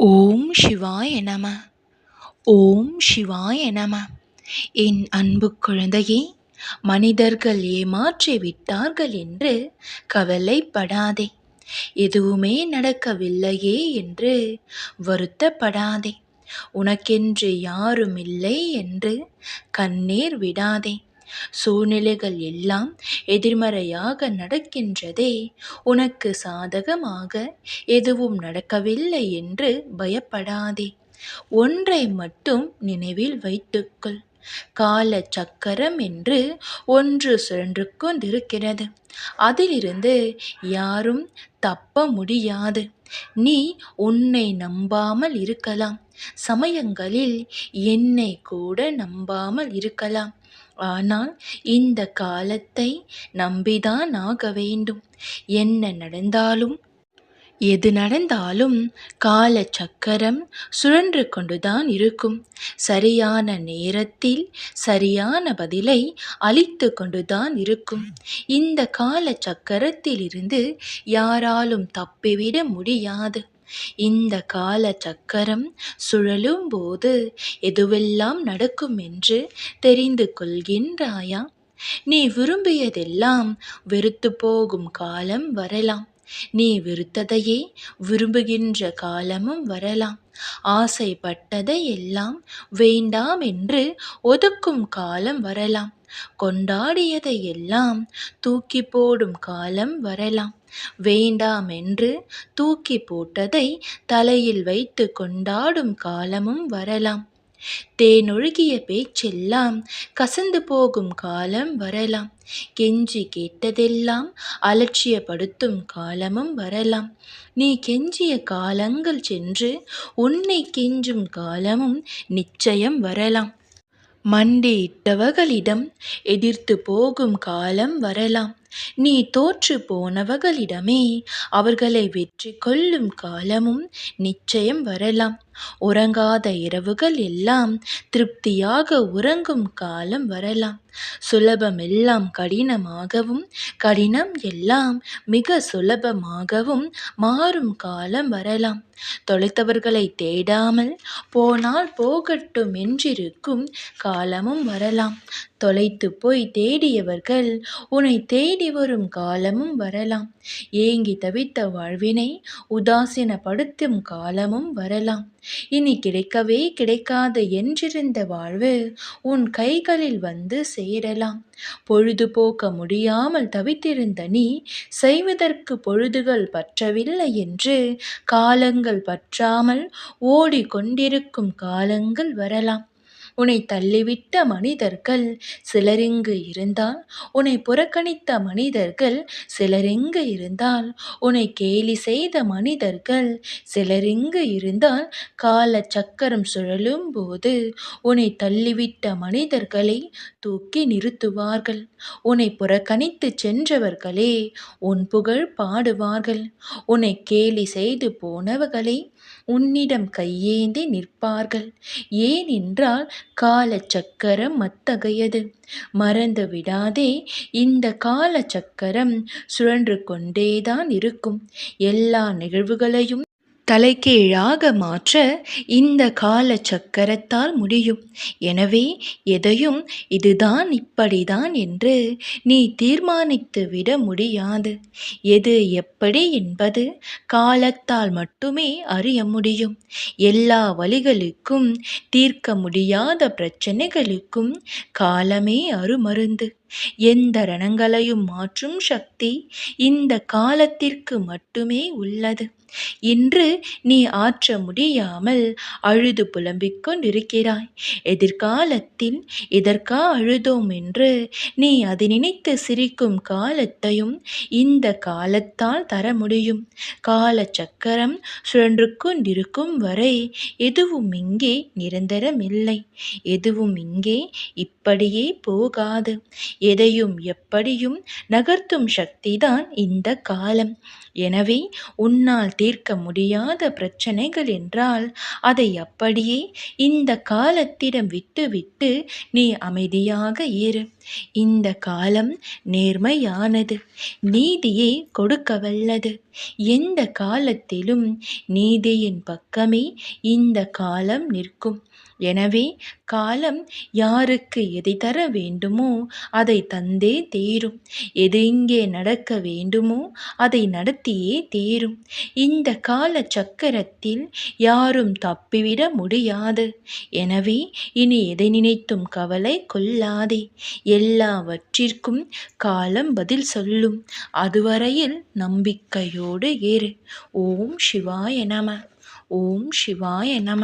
ஓம் சிவாய நம. ஓம் சிவாய நம. என் அன்பு குழந்தையே மனிதர்கள் ஏமாற்றி விட்டார்கள் என்று கவலைப்படாதே. எதுவுமே நடக்கவில்லையே என்று வருத்தப்படாதே. உனக்கென்று யாரும் இல்லை என்று கண்ணீர் விடாதே. சூழ்நிலைகள் எல்லாம் எதிர்மறையாக நடக்கின்றதே. உனக்கு சாதகமாக எதுவும் நடக்கவில்லை என்று பயப்படாதே. ஒன்றை மட்டும் நினைவில் வைத்துக்கொள். கால சக்கரம் என்று ஒன்று சுழன்று கொண்டிருக்கிறது அதிலிருந்து யாரும் தப்ப முடியாது. நீ உன்னை நம்பாமல் இருக்கலாம். சமயங்களில் என்னை கூட நம்பாமல் இருக்கலாம். ஆனால் இந்த காலத்தை நம்பிதான் ஆக வேண்டும். என்ன நடந்தாலும் எது நடந்தாலும் கால சக்கரம் சுழன்று கொண்டுதான் இருக்கும். சரியான நேரத்தில் சரியான பதிலை அளித்து கொண்டுதான் இருக்கும். இந்த கால சக்கரத்திலிருந்து யாராலும் தப்பிவிட முடியாது. இந்த கால சக்கரம் சுழலும் போது எதுவெல்லாம் நடக்கும் என்று தெரிந்து கொள்கின்றாயா? நீ விரும்பியதெல்லாம் வெறுத்து போகும் காலம் வரலாம். நீ வெறுத்ததையே விரும்புகின்ற காலமும் வரலாம். ஆசைப்பட்டதை எல்லாம் வேண்டாம் என்று ஒதுக்கும் காலம் வரலாம். கொண்டாடியதை எல்லாம் தூக்கி போடும் காலம் வரலாம். வேண்டாம் என்று தூக்கி போட்டதை தலையில் வைத்து கொண்டாடும் காலமும் வரலாம். தேனொழுகிய பேச்செல்லாம் கசந்து போகும் காலம் வரலாம். கெஞ்சி கேட்டதெல்லாம் அலட்சியப்படுத்தும் காலமும் வரலாம். நீ கெஞ்சிய காலங்கள் சென்று உன்னை கெஞ்சும் காலமும் நிச்சயம் வரலாம். மண்டியிட்டவர்களிடம் எதிர்த்து போகும் காலம் வரலாம். நீ தோற்று போனவர்களிடமே அவர்களை வெற்றி கொள்ளும் காலமும் நிச்சயம் வரலாம். உறங்காத இரவுகள் எல்லாம் திருப்தியாக உறங்கும் காலம் வரலாம். சுலபம் எல்லாம் கடினமாகவும் கடினம் எல்லாம் மிக சுலபமாகவும் மாறும் காலம் வரலாம். தொலைத்தவர்களை தேடாமல் போனால் போகட்டும் என்றிருக்கும் காலமும் வரலாம். தொலைத்து போய் தேடியவர்கள் உன்னை தேடி வரும் காலமும் வரலாம். ஏங்கி தவித்த வாழ்வினை உதாசீனப்படுத்தும் காலமும் வரலாம். இனி கிடைக்கவே கிடைக்காத என்றிருந்த வாழ்வு உன் கைகளில் வந்து சேரலாம். பொழுதுபோக்க முடியாமல் தவித்திருந்த நீ செய்வதற்கு பொழுதுகள் பற்றவில்லை என்று காலங்கள் பற்றாமல் ஓடிக்கொண்டிருக்கும் காலங்கள் வரலாம். உன்னை தள்ளிவிட்ட மனிதர்கள் சிலரிங்கு இருந்தால் உன்னை புறக்கணித்த மனிதர்கள் சிலரிங்கு இருந்தால் உன்னை கேலி செய்த மனிதர்கள் சிலரிங்கு இருந்தால் கால சக்கரம் சுழலும் போது உன்னை தள்ளிவிட்ட மனிதர்களை தூக்கி நிறுத்துவார்கள். உன்னை புறக்கணித்து சென்றவர்களே உன் புகழ் பாடுவார்கள். உன்னை கேலி செய்து போனவர்களை உன்னிடம் கையேந்தி நிற்பார்கள். ஏனென்றால் கால சக்கரம் அத்தகையது. மறந்து விடாதே இந்த கால சக்கரம் சுழன்று கொண்டேதான் இருக்கும். எல்லா நிகழ்வுகளையும் தலைகீழாக மாற்ற இந்த கால சக்கரத்தால் முடியும். எனவே எதையும் இதுதான் இப்படிதான் என்று நீ தீர்மானித்து விட முடியாது. எது எப்படி என்பது காலத்தால் மட்டுமே அறிய முடியும். எல்லா வழிகளுக்கும் தீர்க்க முடியாத பிரச்சனைகளுக்கும் காலமே அருமருந்து. எந்த ரணங்களையும் மாற்றும் சக்தி இந்த காலத்திற்கு மட்டுமே உள்ளது. இன்று நீ ஆற்ற முடியாமல் அழுது புலம்பிக் கொண்டிருக்கிறாய். எதிர்காலத்தில் இதற்கா அழுதோம் என்று நீ அதை நினைத்து சிரிக்கும் காலத்தையும் இந்த காலத்தால் தர முடியும். கால சக்கரம் சுழன்று கொண்டிருக்கும் வரை எதுவும் இங்கே நிரந்தரமில்லை. எதுவும் இங்கே இப்படியே போகாது. எதையும் எப்படியும் நகர்த்தும் சக்திதான் இந்த காலம். எனவே உன்னால் தீர்க்க முடியாத பிரச்சனைகள் என்றால் அதை அப்படியே இந்த காலத்திடம் விட்டுவிட்டு நீ அமைதியாக இரு. இந்த காலம் நேர்மையானது நீதியை கொடுக்க வல்லது. எந்த காலத்திலும் நீதியின் பக்கமே இந்த காலம் நிற்கும். எனவே காலம் யாருக்கு எதை தர வேண்டுமோ அதை தந்தே தீரும். எது இங்கே நடக்க வேண்டுமோ அதை நடத்தியே தீரும். இந்த கால சக்கரத்தில் யாரும் தப்பிவிட முடியாது. எனவே இனி எதை நினைத்தும் கவலை கொள்ளாதே. எல்லாவற்றிற்கும் காலம் பதில் சொல்லும். அதுவரையில் நம்பிக்கையோடு இரு ஓம் சிவாய நம. ஓம் சிவாய நம.